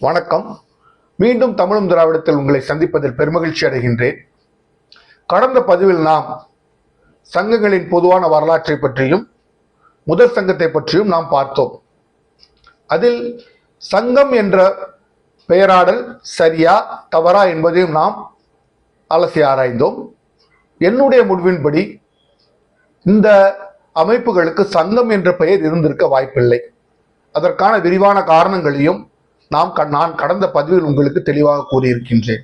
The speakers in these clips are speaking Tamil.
வணக்கம். மீண்டும் தமிழும் திராவிடத்தில் உங்களை சந்திப்பதில் பெருமகிழ்ச்சி அடைகின்றேன். கடந்த பதிவில் நாம் சங்கங்களின் பொதுவான வரலாற்றை பற்றியும் முதல் சங்கத்தை பற்றியும் நாம் பார்த்தோம். அதில் சங்கம் என்ற பெயராடல் சரியா தவறா என்பதையும் நாம் அலசி ஆராய்ந்தோம். என்னுடைய முடிவின்படி இந்த அமைப்புகளுக்கு சங்கம் என்ற பெயர் இருந்திருக்க வாய்ப்பில்லை. அதற்கான விரிவான காரணங்களையும் நாம் க- நான் கடந்த பதிவில் உங்களுக்கு தெளிவாக கூறியிருக்கின்றேன்.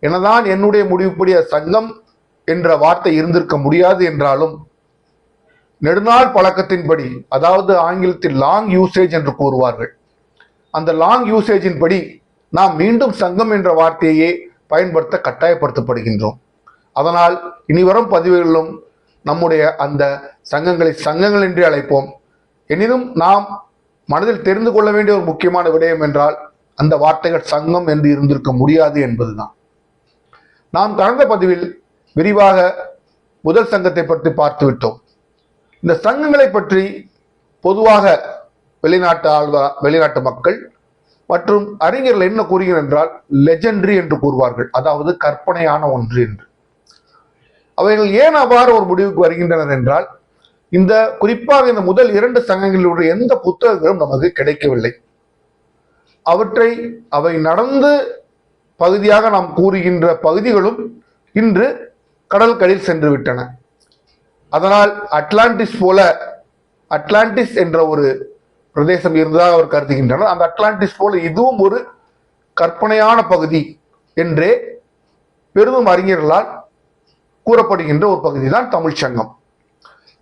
எனதான் என்னுடைய முடிவுப்படி சங்கம் என்ற வார்த்தை இருந்திருக்க முடியாது என்றாலும் நெடுநாள் பழக்கத்தின்படி அதாவது ஆங்கிலத்தில் லாங் யூசேஜ் என்று கூறுவார்கள். அந்த லாங் யூசேஜின் படி நாம் மீண்டும் சங்கம் என்ற வார்த்தையே பயன்படுத்த கட்டாயப்படுத்தப்படுகின்றோம். அதனால் இனிவரும் பதிவுகளிலும் நம்முடைய அந்த சங்கங்களை சங்கங்கள் என்றே அழைப்போம். எனினும் நாம் மனதில் தெரிந்து கொள்ள வேண்டிய ஒரு முக்கியமான விடயம் என்றால் அந்த வார்த்தைகள் சங்கம் என்று இருந்திருக்க முடியாது என்பதுதான். நாம் கடந்த பதிவில் விரிவாக முதல் சங்கத்தை பற்றி பார்த்து விட்டோம். இந்த சங்கங்களை பற்றி பொதுவாக வெளிநாட்டு ஆழ்வா வெளிநாட்டு மக்கள் மற்றும் அறிஞர்கள் என்ன கூறுகிறார் என்றால் லெஜெண்டரி என்று கூறுவார்கள். அதாவது கற்பனையான ஒன்று என்று. அவைகள் ஏன் அவ்வாறு ஒரு முடிவுக்கு வருகின்றனர் என்றால் இந்த குறிப்பாக இந்த முதல் இரண்டு சங்கங்களுடைய எந்த புத்தகங்களும் நமக்கு கிடைக்கவில்லை. அவற்றை அவை நடந்து பகுதியாக நாம் கூறுகின்ற பகுதிகளும் இன்று கடற்கரையில் சென்று விட்டன. அதனால் அட்லாண்டிஸ் போல அட்லாண்டிஸ் என்ற ஒரு பிரதேசம் இருந்ததாக அவர் கருதுகின்றனர். அந்த அட்லாண்டிஸ் போல இதுவும் ஒரு கற்பனையான பகுதி என்றே பெரிதும் அறிஞர்களால் கூறப்படுகின்ற ஒரு பகுதி தான் தமிழ்ச்சங்கம்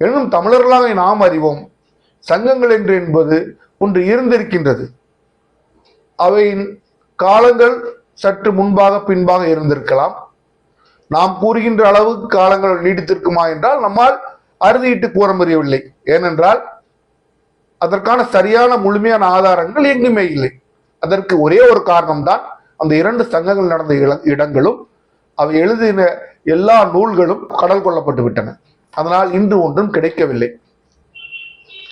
எனும் எனினும் தமிழர்களாக நாம் அறிவோம். சங்கங்கள் என்று என்பது ஒன்று இருந்திருக்கின்றது. அவையின் காலங்கள் சற்று முன்பாக பின்பாக இருந்திருக்கலாம். நாம் கூறுகின்ற அளவுக்கு காலங்கள் நீடித்திருக்குமா என்றால் நம்மால் அறுதியிட்டு கூற முடியவில்லை. ஏனென்றால் அதற்கான சரியான முழுமையான ஆதாரங்கள் எங்குமே இல்லை. அதற்கு ஒரே ஒரு காரணம்தான் அந்த இரண்டு சங்கங்கள் நடந்த இடங்களும் அவை எழுதின எல்லா நூல்களும் கடல் கொள்ளப்பட்டு விட்டன அதனால் இன்று ஒன்றும் கிடைக்கவில்லை.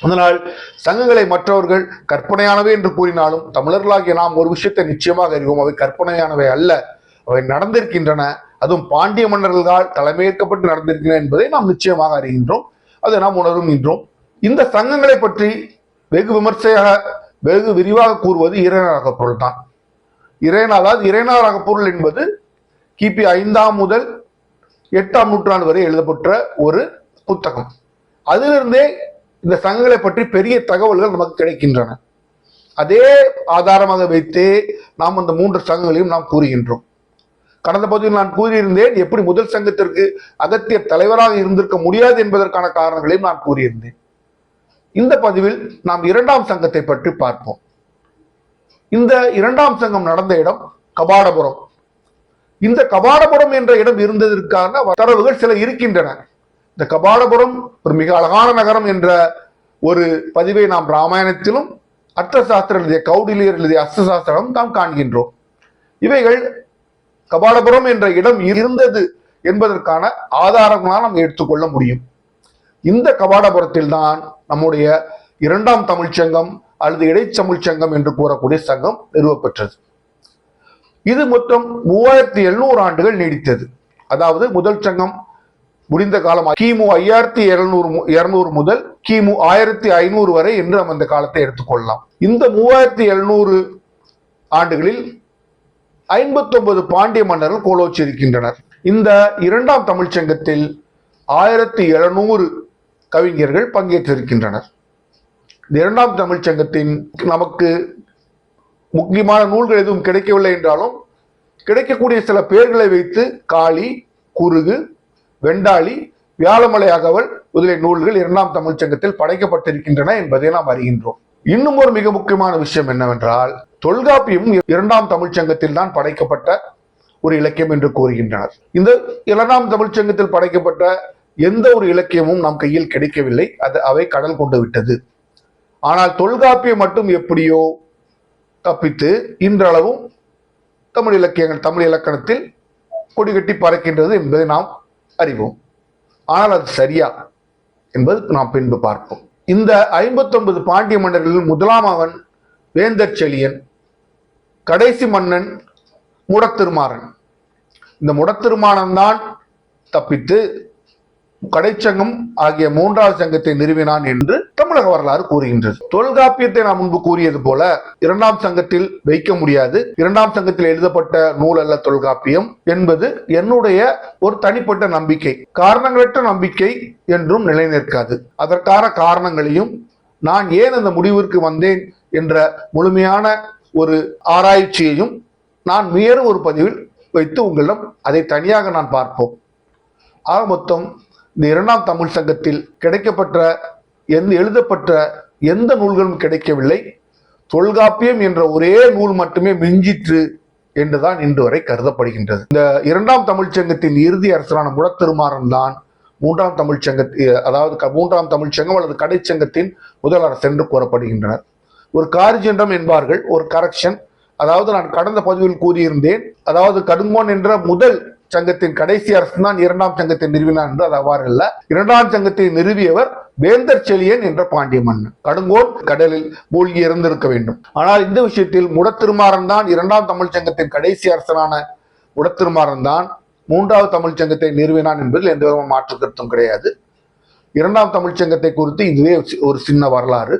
அதனால் சங்கங்களை மற்றவர்கள் கற்பனையானவை என்று கூறினாலும் தமிழர்களாகிய நாம் ஒரு விஷயத்தை நிச்சயமாக அறிவோம். அவை கற்பனையானவை அல்ல. அவை நடந்திருக்கின்றன. அதுவும் பாண்டிய மன்னர்களால் தலைமையேற்கப்பட்டு நடந்திருக்கின்றன என்பதை நாம் நிச்சயமாக அறிகின்றோம். அதை நாம் உணருகின்றோம் இந்த சங்கங்களை பற்றி வெகு விமர்சையாக வெகு விரிவாக கூறுவது இறையனாக பொருள் தான் இறைநாள் அதாவது இறையனாராக பொருள் என்பது கிபி ஐந்தாம் முதல் எட்டாம் நூற்றாண்டு வரை எழுதப்பட்ட ஒரு புத்தகம். அதிலிருந்தே இந்த சங்கங்களை பற்றி பெரிய தகவல்கள் நமக்கு கிடைக்கின்றன. அதே ஆதாரமாக வைத்தே நாம் அந்த மூன்று சங்கங்களையும் நாம் கூறுகின்றோம். கடந்த பகுதியில் நான் கூறியிருந்தேன் எப்படி முதல் சங்கத்திற்கு அகத்திய தலைவராக இருந்திருக்க முடியாது என்பதற்கான காரணங்களையும் நான் கூறியிருந்தேன். இந்த பதிவில் நாம் இரண்டாம் சங்கத்தை பற்றி பார்ப்போம். இந்த இரண்டாம் சங்கம் நடந்த இடம் கபாடபுரம். இந்த கபாடபுரம் என்ற இடம் இருந்ததற்கான தரவுகள் சில இருக்கின்றன. இந்த கபாடபுரம் ஒரு மிக அழகான நகரம் என்ற ஒரு பதிவை நாம் ராமாயணத்திலும் அர்த்தசாஸ்திரம் எழுதிய கௌடிலியர் எழுதிய அர்த்தசாஸ்திரம் நாம் காண்கின்றோம். இவைகள் கபாடபுரம் என்ற இடம் இருந்தது என்பதற்கான ஆதாரங்களால் நாம் எடுத்துக்கொள்ள முடியும். இந்த கபாடபுரத்தில் தான் நம்முடைய இரண்டாம் தமிழ்ச்சங்கம் அல்லது இடைச்சமிழ்ச்சங்கம் என்று கூறக்கூடிய சங்கம் நிறுவப்பெற்றது. இது மொத்தம் மூவாயிரத்தி எழுநூறு ஆண்டுகள் நீடித்தது. அதாவது முதல் சங்கம் முடிந்த காலமாக கிமு ஐயாயிரத்தி இருநூறு இருநூறு முதல் கிமு ஆயிரத்தி ஐநூறு வரை என்று நம்ம இந்த காலத்தை எடுத்துக்கொள்ளலாம். இந்த மூவாயிரத்தி எழுநூறு ஆண்டுகளில் ஐம்பத்தொன்பது பாண்டிய மன்னர்கள் கோலோச்சிருக்கின்றனர். இந்த இரண்டாம் தமிழ்ச் சங்கத்தில் ஆயிரத்தி எழுநூறு கவிஞர்கள் பங்கேற்றிருக்கின்றனர். இந்த இரண்டாம் தமிழ்ச் சங்கத்தின் நமக்கு முக்கியமான நூல்கள் எதுவும் கிடைக்கவில்லை என்றாலும் கிடைக்கக்கூடிய சில பெயர்களை வைத்து காளி குருகு வெண்டாளி வியாழமலை அகவல் முதலிய நூல்கள் இரண்டாம் தமிழ்ச் சங்கத்தில் படைக்கப்பட்டிருக்கின்றன என்பதை நாம் அறிகின்றோம். இன்னும் ஒரு மிக முக்கியமான விஷயம் என்னவென்றால் தொல்காப்பியம் இரண்டாம் தமிழ்ச்சங்கத்தில் தான் படைக்கப்பட்ட ஒரு இலக்கியம் என்று கூறுகின்றனர். இந்த இரண்டாம் தமிழ்ச் சங்கத்தில் படைக்கப்பட்ட எந்த ஒரு இலக்கியமும் நம் கையில் கிடைக்கவில்லை. அது அவை கடல் கொண்டு விட்டது. ஆனால் தொல்காப்பியம் மட்டும் எப்படியோ தப்பித்து இன்றளவும் தமிழ் இலக்கியங்கள் தமிழ் இலக்கணத்தில் கொடிகட்டி பறக்கின்றது என்பதை நாம் அறிவோம். ஆனால் அது சரியா என்பது நாம் பின்பு பார்ப்போம். இந்த ஐம்பத்தொன்பது பாண்டிய மன்னர்களில் முதலாம் அவன் வேந்தர் செழியன் கடைசி மன்னன் முடத்திருமாறன். இந்த முடத்திருமாறன் தான் தப்பித்து கடைச்சங்கம் ஆகிய மூன்றாவது சங்கத்தை நிறுவினான் என்று தமிழக வரலாறு கூறுகின்றது. தொல்காப்பியத்தை நான் முன்பு கூறியது போல இரண்டாம் சங்கத்தில் வைக்க முடியாது. இரண்டாம் சங்கத்தில் எழுதப்பட்ட நூல் அல்ல தொல்காப்பியம் என்பது என்னுடைய ஒரு தனிப்பட்ட நம்பிக்கை. காரணங்களற்ற நம்பிக்கை என்றும் நிலைநிற்காது. அதற்கான காரணங்களையும் நான் ஏன் அந்த முடிவிற்கு வந்தேன் என்ற முழுமையான ஒரு ஆராய்ச்சியையும் நான் வேறு ஒரு பதிவில் வைத்து உங்களிடம் அதை தனியாக நான் பார்ப்போம். ஆக மொத்தம் இந்த இரண்டாம் தமிழ் சங்கத்தில் கிடைக்கப்பட்ட எழுதப்பட்ட எந்த நூல்களும் கிடைக்கவில்லை. தொல்காப்பியம் என்ற ஒரே நூல் மட்டுமே மிஞ்சிற்று என்றுதான் இன்று வரை கருதப்படுகின்றது. இந்த இரண்டாம் தமிழ்ச்சங்கத்தின் இறுதி அரசரான முடத்திருமாறன் தான் மூன்றாம் தமிழ்ச்சங்க அதாவது க- மூன்றாம் தமிழ்ச்சங்கம் அல்லது கடைச்சங்கத்தின் முதல் அரசு என்று கூறப்படுகின்றனர். ஒரு காரிஜென்றம் என்பார்கள் ஒரு கரெக்ஷன். அதாவது நான் கடந்த பதிவில் கூறியிருந்தேன் அதாவது கடுங்கோன் என்ற முதல் சங்கத்தின் கடைசி அரசு தான் இரண்டாம் சங்கத்தை நிறுவினார் என்று அது அவ்வாறு அல்ல. இரண்டாம் சங்கத்தை நிறுவியவர் வேந்தர் செழியன் என்ற பாண்டிய மன்னன். கடுங்கோன் கடலில் மூழ்கி இறந்திருக்க வேண்டும். ஆனால் இந்த விஷயத்தில் முடத்திருமாறன் தான் இரண்டாம் தமிழ் சங்கத்தின் கடைசி அரசனான முடத்திருமாறன் தான் மூன்றாவது தமிழ் சங்கத்தை நிறுவினான் என்பதில் எந்த விதமான மாற்று கருத்தும் கிடையாது. இரண்டாம் தமிழ்ச் சங்கத்தை குறித்து இதுவே ஒரு சின்ன வரலாறு.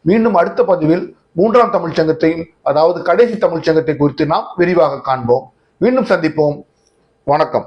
மீண்டும் அடுத்த பதிவில் மூன்றாம் தமிழ்ச் சங்கத்தையும் அதாவது கடைசி தமிழ்ச் சங்கத்தை குறித்து நாம் விரிவாக காண்போம். மீண்டும் சந்திப்போம். வணக்கம்.